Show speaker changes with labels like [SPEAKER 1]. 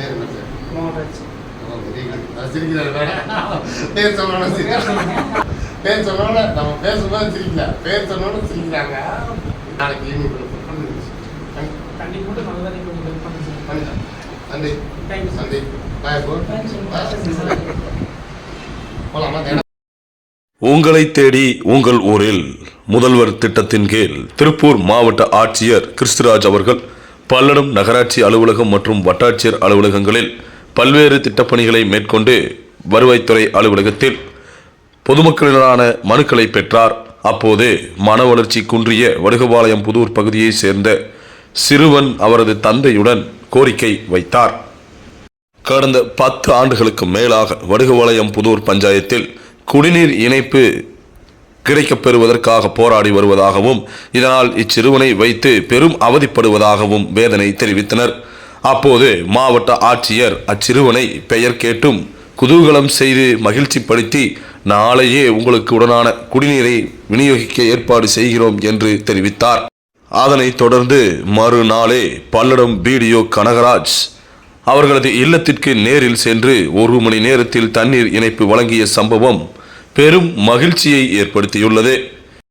[SPEAKER 1] பேர் என்ன? பேர்
[SPEAKER 2] மோகன்ராஜ்
[SPEAKER 1] சொன்னோட சிரிக்கிறேன் பேர் சொன்னோட நம்ம பேசும்போது சிரிக்கல. பேர் சொன்னோட சிரிக்கிறாங்க. நாளைக்கு ஈவினிங்
[SPEAKER 2] போட்டு நல்ல ஹெல்ப் பண்ணி
[SPEAKER 1] பாய். போலாமா?
[SPEAKER 3] உங்களை தேடி உங்கள் ஊரில் முதல்வர் திட்டத்தின் கீழ் திருப்பூர் மாவட்ட ஆட்சியர் கிறிஸ்துராஜ் அவர்கள் பல்லடம் நகராட்சி அலுவலகம் மற்றும் வட்டாட்சியர் அலுவலகங்களில் பல்வேறு திட்டப்பணிகளை மேற்கொண்டு வருவாய்த்துறை அலுவலகத்தில் பொதுமக்களிடனான மனுக்களை பெற்றார். அப்போது மன வளர்ச்சி குன்றிய வடுகபாளையம் புதூர் பகுதியைச் சேர்ந்த சிறுவன் அவரது தந்தையுடன் கோரிக்கை வைத்தார். கடந்த பத்து ஆண்டுகளுக்கு மேலாக வடுகபாளையம் புதூர் பஞ்சாயத்தில் குடிநீர் இணைப்பு கிடைக்கப் பெறுவதற்காக போராடி வருவதாகவும் இதனால் இச்சிறுவனை வைத்து பெரும் அவதிப்படுவதாகவும் வேதனை தெரிவித்தனர். அப்போது மாவட்ட ஆட்சியர் அச்சிறுவனை பெயர் கேட்டும் குதூகலம் செய்து மகிழ்ச்சிப்படுத்தி நாளையே உங்களுக்கு உடனான குடிநீரை விநியோகிக்க ஏற்பாடு செய்கிறோம் என்று தெரிவித்தார். அதனைத் தொடர்ந்து மறுநாளே பல்லடம் பிடிஓ கனகராஜ் அவர்களது இல்லத்திற்கு நேரில் சென்று ஒரு மணி நேரத்தில் தண்ணீர் இணைப்பு வழங்கிய சம்பவம் பெரும் மகிழ்ச்சியை ஏற்படுத்தியுள்ளது.